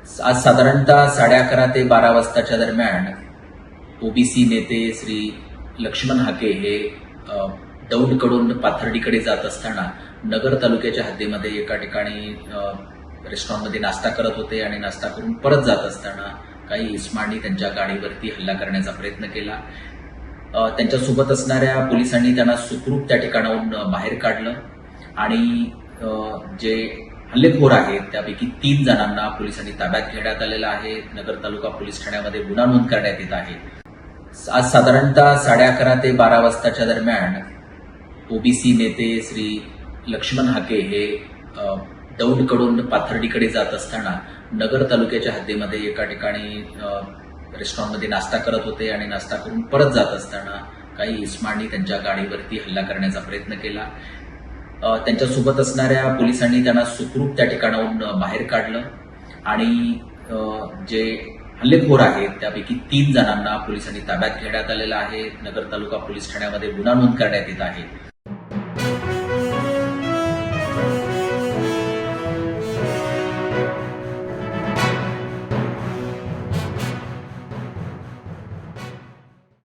आज साधारणतः साडे अकरा ते बारा वाजताच्या दरम्यान ओबीसी नेते श्री लक्ष्मण हाके हे दौंडकडून पाथर्डीकडे जात असताना नगर तालुक्याच्या हद्दीमध्ये एका ठिकाणी रेस्टॉरंटमध्ये नाश्ता करत होते आणि नाश्ता करून परत जात असताना काही इस्मांनी त्यांच्या गाडीवरती हल्ला करण्याचा प्रयत्न केला. त्यांच्यासोबत असणाऱ्या पोलिसांनी त्यांना सुखरूप त्या ठिकाणाहून बाहेर काढलं आणि जे हल्लेखोर आहेत. त्यापैकी तीन जणांना पोलिसांनी ताब्यात घेण्यात आलेला आहे. नगर तालुका पोलीस ठाण्यामध्ये गुन्हा नोंद करण्यात येत आहे. आज साधारणतः साडे अकरा ते बारा वाजताच्या दरम्यान ओबीसी नेते श्री लक्ष्मण हाके हे दौंडकडून पाथर्डीकडे जात असताना नगर तालुक्याच्या हद्दीमध्ये एका ठिकाणी रेस्टॉरंटमध्ये नाश्ता करत होते आणि नाश्ता करून परत जात असताना काही इस्मांनी त्यांच्या गाडीवरती हल्ला करण्याचा प्रयत्न केला. त्यांच्यासोबत असणाऱ्या पोलिसांनी त्यांना सुखरूप त्या ठिकाणाहून बाहेर काढलं. आणि जे हल्लेखोर आहेत त्यापैकी तीन जणांना पोलिसांनी ताब्यात घेण्यात आलेलं आहे. नगर तालुका पोलीस ठाण्यामध्ये गुन्हा नोंद करण्यात येत आहे.